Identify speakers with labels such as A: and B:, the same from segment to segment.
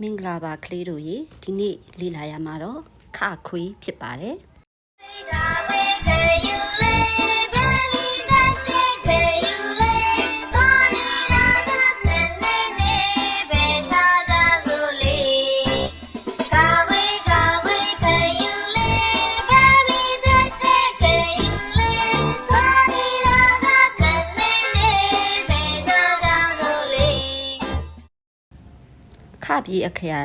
A: မင်္ဂလာပါကလေးတို့ရေဒီနေ့လေ့လာရမှာတော့ခခွေးဖြစ်ပါတယ်
B: ခ
A: ပြီးအခရာ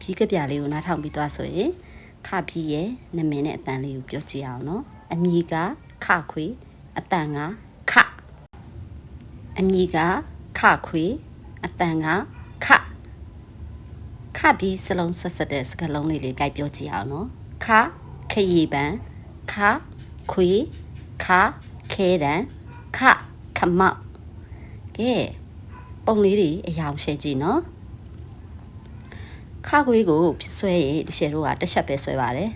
A: ပြီးကပြလေးကိုနားထောင်ပြီးသွားဆိုရင်ခပြီးရဲ့နာမည်နဲ့အတန်လေးကိုပြောကြည့်အောင်နော်အမည်ကခခွေးအတန်ကခအမည်ကခခွေးအတန်ကခခပြီးစလုံးဆက်ဆက်တဲ့စကားလုံးလေးတွေကြိုက်ပြောကြည့်အောင်နော်ခခရီပန်ခခွေးခခဲတန်ခခမောက်ကဲပုံလေးတွေအယောင်ရှဲကြည့်နော် ခခွေးကိုဆွဲရင်ဒီရှယ်တို့ကတစ်ချက်ပဲဆွဲပါတယ်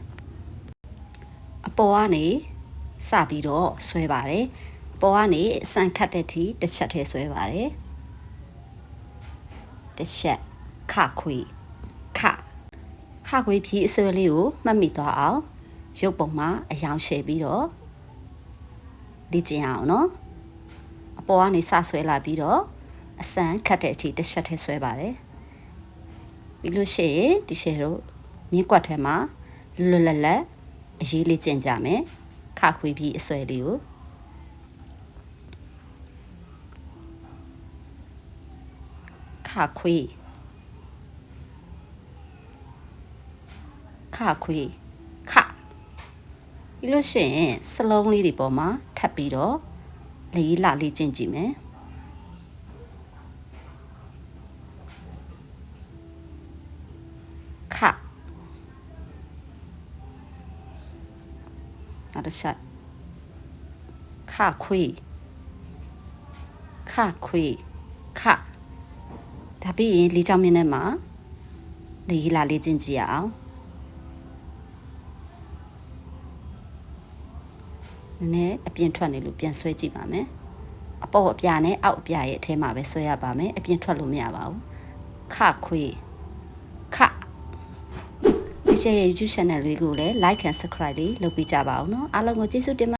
A: အပေါ်ကနေစပြီးတော့ဆွဲပါတယ်အပေါ်ကနေအစံခတ်တဲ့ထိတစ်ချက်ထဲဆွဲပါတယ်တစ်ချက်ခခွေးခခခွေးပြီးအစွဲလေးကိုမှတ်မိသွားအောင်ရုပ်ပုံမှာအယောင်ရှယ်ပြီးတော့ဒီကျင်အောင်နော်အပေါ်ကနေစဆွဲလာပြီးတော့အစံခတ်တဲ့အထိတစ်ချက်ထဲဆွဲပါတယ် ပြီးလို့ရှိရင်ဒီရှယ်တို့မြင်းကွက်ထဲမှာလွတ်လပ်လပ်အရေးလေးကျင့်ကြမယ်ခခွေးပြီးအစွဲလေးကိုခခွေးခခွေးခပြီးလို့ရှိရင်စလုံးလေးတွေပေါ်မှာထပ်ပြီးတော့လေးလာလေးကျင့်ကြည့်မယ် နောက်တစ်ချက်ခခွေခခွေခဒါပြီးရင်လေးချောင်းမြင်းထဲမှာလေးလာလေးကျင့်ကြည့်ရအောင်နည်းနည်းအပြင်ထွက်နေလို့ပြန်ဆွဲကြည့်ပါမယ်အပေါ်အပြာနဲ့အောက်အပြာရဲ့အထဲမှာပဲဆွဲရပါမယ်အပြင်ထွက်လို့မရပါဘူးခခွေခ ရှယ်ရဲ့ YouTube channel လေးကိုလည်း like and subscribe လေးလုပ်ပေးကြပါအောင်နော်အားလုံးကိုကျေးဇူးတင်ပါ